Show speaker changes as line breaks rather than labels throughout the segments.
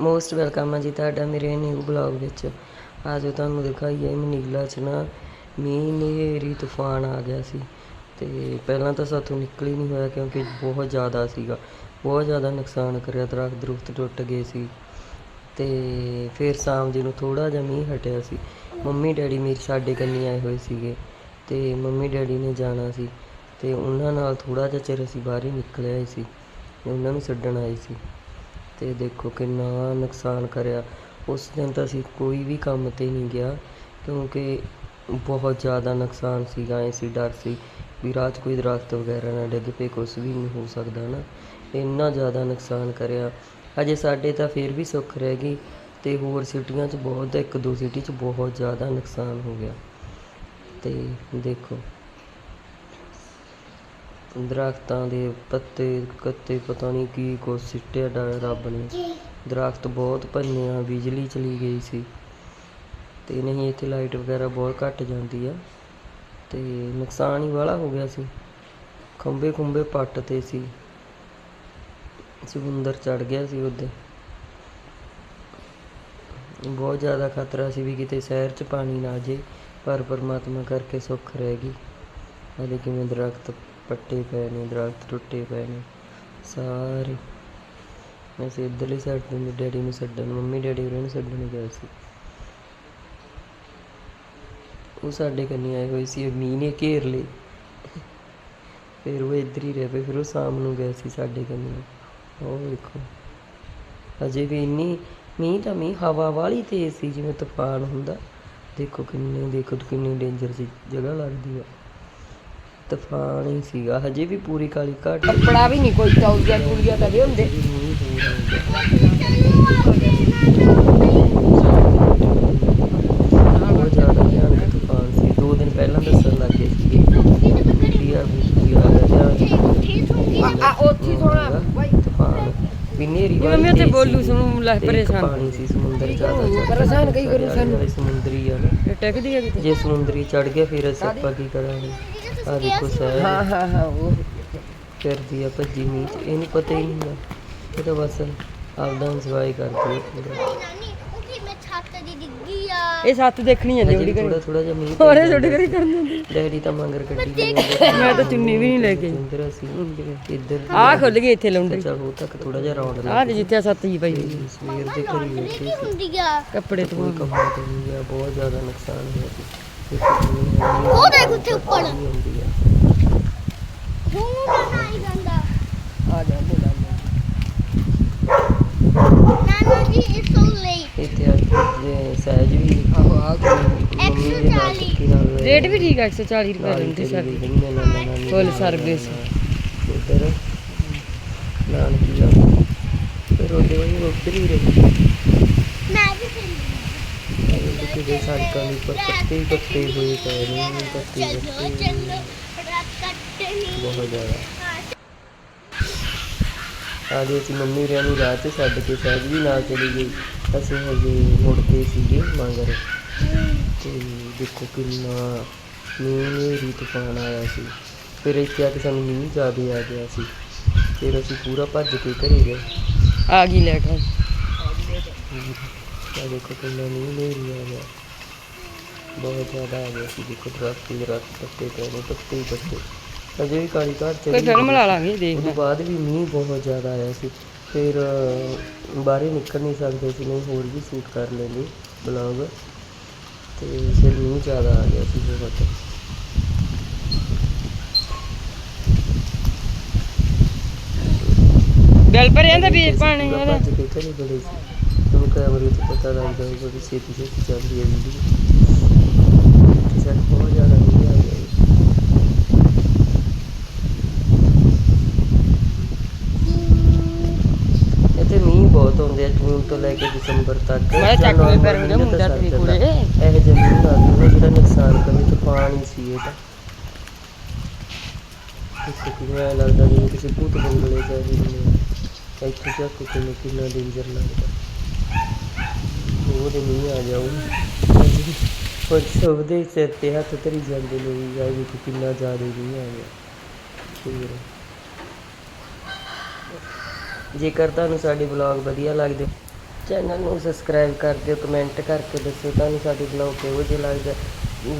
Most welcome ਆ ਜੀ ਤੁਹਾਡਾ ਮੇਰੇ ਨਿਊ ਬਲੌਗ ਵਿੱਚ। ਅੱਜ ਤੁਹਾਨੂੰ ਦਿਖਾਈਏ ਮਨੀਲਾ 'ਚ ਨਾ ਮੀਂਹ ਨੇਰੀ ਤੂਫਾਨ ਆ ਗਿਆ ਸੀ। ਤੇ ਪਹਿਲਾਂ ਤਾਂ ਸਾਥੋਂ ਨਿਕਲ ਹੀ ਨਹੀਂ ਹੋਇਆ ਕਿਉਂਕਿ ਬਹੁਤ ਜ਼ਿਆਦਾ ਸੀਗਾ। ਬਹੁਤ ਜ਼ਿਆਦਾ ਨੁਕਸਾਨ ਕਰਿਆ, ਦਰਖਤ ਦਰੁਖਤ ਟੁੱਟ ਗਏ ਸੀ। ਤੇ ਫਿਰ ਸ਼ਾਮ ਜੀ ਨੂੰ ਥੋੜਾ ਜਿਹਾ ਮੀਂਹ ਹਟਿਆ ਸੀ, ਮੰਮੀ ਡੈਡੀ ਮੇਰੇ ਸਾਡੇ ਕੰਨੀ ਆਏ ਹੋਏ ਸੀਗੇ। ਤੇ ਮੰਮੀ ਡੈਡੀ ਨੇ ਜਾਣਾ ਸੀ ਤੇ ਉਹਨਾਂ ਨਾਲ ਥੋੜਾ ਜਿਹਾ ਚਿਰ ਅਸੀਂ ਬਾਹਰ ਹੀ ਨਿਕਲ ਸੀ ਉਹਨਾਂ ਨੂੰ ਛੱਡਣ ਆਏ ਸੀ। ਅਤੇ ਦੇਖੋ ਕਿੰਨਾ ਨੁਕਸਾਨ ਕਰਿਆ। ਉਸ ਦਿਨ ਤਾਂ ਅਸੀਂ ਕੋਈ ਵੀ ਕੰਮ ਤੇ ਨਹੀਂ ਗਿਆ, ਕਿਉਂਕਿ ਬਹੁਤ ਜ਼ਿਆਦਾ ਨੁਕਸਾਨ ਸੀਗਾ, ਐ ਸੀ, ਡਰ ਸੀ ਵੀ ਰਾਤ 'ਚ ਕੋਈ ਦਰੱਖਤ ਵਗੈਰਾ ਨਾ ਡਿੱਗ ਪਏ, ਕੁਛ ਵੀ ਨਹੀਂ ਹੋ ਸਕਦਾ ਨਾ। ਇੰਨਾ ਜ਼ਿਆਦਾ ਨੁਕਸਾਨ ਕਰਿਆ। ਅਜੇ ਸਾਡੇ ਤਾਂ ਫਿਰ ਵੀ ਸੁੱਖ ਰਹਿ ਗਈ ਅਤੇ ਹੋਰ ਸਿਟੀਆਂ 'ਚ ਬਹੁਤ, ਇੱਕ ਦੋ ਸਿਟੀ 'ਚ ਬਹੁਤ ਜ਼ਿਆਦਾ ਨੁਕਸਾਨ ਹੋ ਗਿਆ। ਅਤੇ ਦੇਖੋ ਦਰੱਖਤਾਂ ਦੇ ਪੱਤੇ ਕੱਤੇ ਪਤਾ ਨਹੀਂ ਕੀ ਕੁਛ ਸਿੱਟਿਆ ਡਾ- ਰੱਬ ਨੇ। ਦਰੱਖਤ ਬਹੁਤ ਭੰਨੇ ਆ, ਬਿਜਲੀ ਚਲੀ ਗਈ ਸੀ। ਤੇ ਨਹੀਂ, ਇੱਥੇ ਲਾਈਟ ਵਗੈਰਾ ਬਹੁਤ ਘੱਟ ਜਾਂਦੀ ਆ। ਤੇ ਨੁਕਸਾਨ ਹੀ ਵਾਲਾ ਹੋ ਗਿਆ ਸੀ। ਖੰਭੇ ਖੁੰਬੇ ਪੱਟ ਤੇ ਸੀ। ਸਮੁੰਦਰ ਚੜ ਗਿਆ ਸੀ ਉਹਦੇ ਬਹੁਤ ਜ਼ਿਆਦਾ ਖਤਰਾ ਸੀ ਵੀ ਕਿਤੇ ਸ਼ਹਿਰ 'ਚ ਪਾਣੀ ਨਾ ਆ ਜੇ ਪਰ ਪਰਮਾਤਮਾ ਕਰਕੇ ਸੁੱਖ ਰਹਿ ਗਈ। ਹਲੇ ਕਿਵੇਂ ਦਰਖਤ ਪੱਟੇ ਪਏ ਨੇ, ਦਰਖਤ ਟੁੱਟੇ ਪਏ ਨੇ, ਸਾਰੇ। ਅਸੀਂ ਇੱਧਰਲੀ ਸਾਈਡ ਤੋਂ ਮੇਰੇ ਡੈਡੀ ਨੂੰ ਛੱਡਣ ਮੰਮੀ ਡੈਡੀ ਉਹਨਾਂ ਨੂੰ ਛੱਡਣ ਗਏ ਸੀ। ਉਹ ਸਾਡੇ ਕੰਨੀ ਆਏ ਹੋਏ ਸੀ ਮੀਂਹ ਨੇ ਘੇਰ ਲਏ। ਫਿਰ ਉਹ ਇੱਧਰ ਹੀ ਰਹਿ ਪਏ ਫਿਰ ਉਹ ਸ਼ਾਮ ਨੂੰ ਗਏ ਸੀ ਸਾਡੇ ਕੰਨੀ। ਉਹ ਵੇਖੋ ਅਜੇ ਵੀ ਇੰਨੀ ਮੀਂਹ ਤਾਂ ਮੀਂਹ, ਹਵਾ ਵਾਲੀ ਤੇਜ਼ ਸੀ, ਜਿਵੇਂ ਤੂਫਾਨ ਹੁੰਦਾ। ਦੇਖੋ ਕਿੰਨੇ, ਦੇਖੋ ਕਿੰਨੀ ਡੇਂਜਰ ਸੀ, ਜਗ੍ਹਾ ਲੱਗਦੀ ਆ। ਤੂਫਾਨ ਹੀ ਸੀਗਾ ਹਜੇ ਵੀ ਪੂਰੀ ਕਾਲੀ ਘਾਟ
ਕੱਪੜਾ ਵੀ ਨਹੀਂ ਕੋਈ ਤੌਲੀਆ ਤੂਲੀਆ ਤਾਂ ਦੇ ਹੁੰਦੇ।
ਬਹੁਤ ਜ਼ਿਆਦਾ ਭਿਆਨਕ ਤੂਫਾਨ ਸੀ। ਦੋ ਦਿਨ ਪਹਿਲਾਂ ਦੱਸਣ ਲੱਗ ਗਏ ਸੀਗੇ ਇੰਡੀਆ ਵੀ ਆ ਗਿਆ ਧਿਆਨ
ਆ ਉੱਥੇ ਬਾਈ।
ਤੂਫਾਨ ਵੀ ਨੇਰੀ
ਜਿਵੇਂ ਮੈਂ ਉੱਥੇ ਬੋਲੂ ਸੁਣੂ ਲੈ ਪਰੇਸ਼ਾਨ।
ਪਾਣੀ ਸੀ ਸਮੁੰਦਰ ਜ਼ਿਆਦਾ ਚੜ੍ਹ
ਪਰੇਸ਼ਾਨ ਕਈ ਕਰੂ
ਦੁਆਲੇ ਸਮੁੰਦਰੀ ਆ ਨਾ
ਟਿਕਦੀ ਹੈ ਕਿਤੇ।
ਜੇ ਸਮੁੰਦਰੀ ਚੜ ਗਿਆ ਫਿਰ ਅਸੀਂ ਆਪਾਂ ਕੀ ਕਰਾਂਗੇ? ਆ ਦੇਖੋ ਸਹਿਰ
ਹਾਂ ਹਾਂ ਹਾਂ ਉਹ
ਫਿਰਦੀ ਆ ਭੱਜੀ ਮੀਂਹ ਚ ਇਹਨੂੰ ਪਤਾ ਹੀ ਨਹੀਂ ਹੁੰਦਾ ਇਹ ਤਾਂ ਬਸ ਆਪਦਾ ਇੰਜੋਏ ਕਰਦੀ ਆ ਪੂਰਾ।
ਨਾਨੀ ਉਹ ਕਿ ਮੈਂ ਛੱਤ ਦੀ ਡਿੱਗੀ ਆ
ਇਹ ਸੱਤ ਦੇਖਣੀ ਜਾਂਦੀ
ਅਜੇ
ਉਹਦੀ
ਥੋੜਾ
ਕਰੀ
ਥੋੜਾ ਜਿਹਾ ਮੀਂਹ
ਹੋਰੇ ਛੋਟੀ
ਜਾਂਦਾ
ਕਰੀ ਕਰਨ ਦਿੰਦੀ
ਡੈਡੀ ਤਾਂ ਮੰਗਰ ਕੱਢੀ ਜਾਂਦੇ
ਮੈਂ ਤਾਂ ਚੁੰਨੀ ਵੀ ਨਹੀਂ ਲੈ ਕੇ।
ਇੰਦਰ ਅਸੀਂ ਇੱਧਰ
ਆ ਖੁੱਲ ਗਈ ਇੱਥੇ ਲਾਉਂਦੇ
ਚਲ ਉਹ ਤੱਕ ਥੋੜਾ ਜਿਹਾ ਰੌਂਡ
ਆ ਤੇ ਜਿੱਥੇ ਸੱਤ ਜੀ ਪਈ।
ਸਵੇਰ ਦੇ ਘਰੀ ਬੈਠੇ
ਕੀ ਹੁੰਦੀ ਆ?
ਕੱਪੜੇ ਤੋਂ
ਕੋਈ ਕੰਮ ਤੇ ਨਹੀਂ ਗਿਆ ਬਹੁਤ ਜ਼ਿਆਦਾ ਨੁਕਸਾਨ ਹੋਇਆ ਸੀ।
ਉਹ ਦੇਖ ਉੱਥੇ ਉੱਪਰ
ਹੌਲੀ ਆਉਂਦੀ ਆ
ਹੁਣ ਨਾ ਨਹੀਂ ਗੰਦਾ
ਆ ਜਾ ਬੋਲਾ
ਨਾਨਾ ਜੀ ਇਸ ਤੋਂ ਲਈ
ਇੱਥੇ ਅੱਜ ਜੇ ਸਹਿਜ ਵੀ
ਆਹੋ ਆ
ਮੰਮੀ ਦੇ ਨਾਲ ਟਿੱਕੀ ਨਾਲ
ਰੇਟ ਵੀ ਠੀਕ ਆ 140 ਰੁਪਏ
ਨਾਲ
ਲੈਂਦੇ
ਚਲੀ
ਸਰ
ਗਈ ਗੰਗਾ ਨਾਨਾ ਨਾਨੀ
Full
ਨਾਲ
service।
ਉੱਧਰ ਨਾਨਕੀ ਆ ਫਿਰ ਉਹਦੇ ਵਈ ਉੱਧਰ ਹੀ ਰਹੀ
ਮੈਂ ਵੀ ਚੱਲੀ
ਕਿਤੇ ਸੜਕਾਂ ਦੇ ਉੱਪਰ ਪੱਤੇ ਪੱਤੇ ਹੋਏ ਪਏ ਨੇ ਪੱਤੇ ਪੱਤੇ
ਚਲੋ ਰਾਤ ਕੱਟੇ ਨਹੀਂ।
ਬਹੁਤ ਜ਼ਿਆਦਾ। ਆਜੇ ਅਸੀਂ ਮੰਮੀ ਰਿਆਂ ਨੂੰ ਰਾਹ 'ਚ ਛੱਡ ਕੇ ਸਹਿਜ ਵੀ ਨਾਲ ਚਲੀ ਗਈ ਅਸੀਂ ਹਜੇ ਮੁੜਦੇ ਸੀਗੇ ਮਗਰ। ਤੇ ਦੇਖੋ ਕਿੰਨਾ ਮੀਂਹ ਨੇਰੀ ਤੂਫਾਨ ਆਇਆ ਸੀ। ਫਿਰ ਇੱਥੇ ਆ ਕੇ ਸਾਨੂੰ ਮੀਂਹ ਜ਼ਿਆਦਾ ਆ ਗਿਆ ਸੀ। ਫਿਰ ਅਸੀਂ ਪੂਰਾ ਭੱਜ ਕੇ ਘਰੇ ਗਏ।
ਆ ਗਈ ਲੈਟ
ਆ ਦੇਖੋ ਕਿੰਨਾ ਮੀਂਹ ਨੇਰੀ ਆ ਗਿਆ ਬਹੁਤ ਜ਼ਿਆਦਾ ਆ ਗਿਆ ਸੀ ਦੇਖੋ ਦਰਖਤ ਹੀ ਦਰਖਤ ਪੱਤੇ ਪਏ ਨੇ ਪੱਤੇ ਹੀ ਪੱਤੇ। ਅਜੇ ਵੀ ਕਾਲੀ ਘਰ
ਕੋਈ
ਚੜੀ
ਫਿਲਮ ਲਾ ਲਾਂਗੇ ਦੇਖ
ਤੋਂ ਬਾਅਦ ਵੀ ਮੀਂਹ ਬਹੁਤ ਜ਼ਿਆਦਾ ਆਇਆ ਸੀ। ਫਿਰ ਬਾਹਰੇ ਨਿਕਲ ਨਹੀਂ ਸਕਦੇ ਸੀ ਨਹੀਂ ਹੋਰ ਵੀ ਸ਼ੂਟ ਕਰ ਲੈਂਦੇ ਬਲੌਗ ਤੇ ਫਿਰ ਮੀਂਹ ਜ਼ਿਆਦਾ ਆ ਗਿਆ ਸੀ ਬਹੁਤ।
ਗੱਲ ਪਰ ਜਾਂਦਾ ਵੀ ਪਾਣੀ
ਕੇ ਘਰੇ ਬੜੇ ਸੀ। ਤੁਹਾਨੂੰ ਕੈਮਰੇ ਤੋਂ ਪਤਾ ਲੱਗਦਾ ਹੈ ਬੜੀ ਛੇਤੀ ਛੇਤੀ ਚੱਲਦੀ ਹੈ ਵੀਡੀਓ। ਤੇ ਸਰ ਬਹੁਤ ਜ਼ਿਆਦਾ ਮੀਂਹ ਆ ਗਿਆ ਜੀ। ਇੱਥੇ ਮੀਂਹ ਬਹੁਤ ਆਉਂਦੇ ਆ ਜੂਨ ਤੋਂ ਲੈ ਕੇ ਦਸੰਬਰ ਤੱਕ।
ਮੈਂ ਚੱਕ
normal
ਪੈਰ
ਮੀਂਹ
ਮੁੰਡਾ
ਤਾਂ
ਤੇਰੇ ਕੋਲੇ।
ਇਹੋ ਜਿਹੇ ਮੀਂਹ ਜਿਹੜਾ ਨੁਕਸਾਨ ਕਰੇ ਤੂਫਾਨ ਹੀ ਸੀ ਇਹ ਤਾਂ। ਇੱਥੇ ਕਿਵੇਂ ਲੱਗਦਾ ਜਿਵੇਂ ਕਿਸੇ ਭੂਤ ਬੰਗਲੇ ਇੱਥੇ ਕੇ ਕਿੰਨਾ ਡੇਂਜਰ ਲੱਗਦਾ। ਉਹਦੇ ਮੀਂਹ ਆ ਜਾਊ। ਪਰ ਸਭ ਦੇ ਸਿਰ ਤੇ ਹੱਥ ਧਰੀ ਜਾਂਦੇ ਨੇ ਵੀ ਆ ਵੀ ਕਿੰਨਾ ਜ਼ਿਆਦਾ ਮੀਂਹ ਆ ਗਿਆ। ਜੇਕਰ ਤੁਹਾਨੂੰ ਸਾਡੇ ਵਲੌਗ ਵਧੀਆ ਲੱਗਦੇ, ਚੈਨਲ ਨੂੰ ਸਬਸਕ੍ਰਾਈਬ ਕਰ ਦਿਓ, ਕਮੈਂਟ ਕਰਕੇ ਦੱਸਿਓ ਤੁਹਾਨੂੰ ਸਾਡੇ ਬਲੌਗ ਕਿਹੋ ਜਿਹਾ ਲੱਗਦਾ।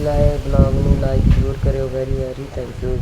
ਲਾਏ ਬਲੌਗ ਨੂੰ ਲਾਈਕ ਜ਼ਰੂਰ ਕਰਿਓ। Very very thank you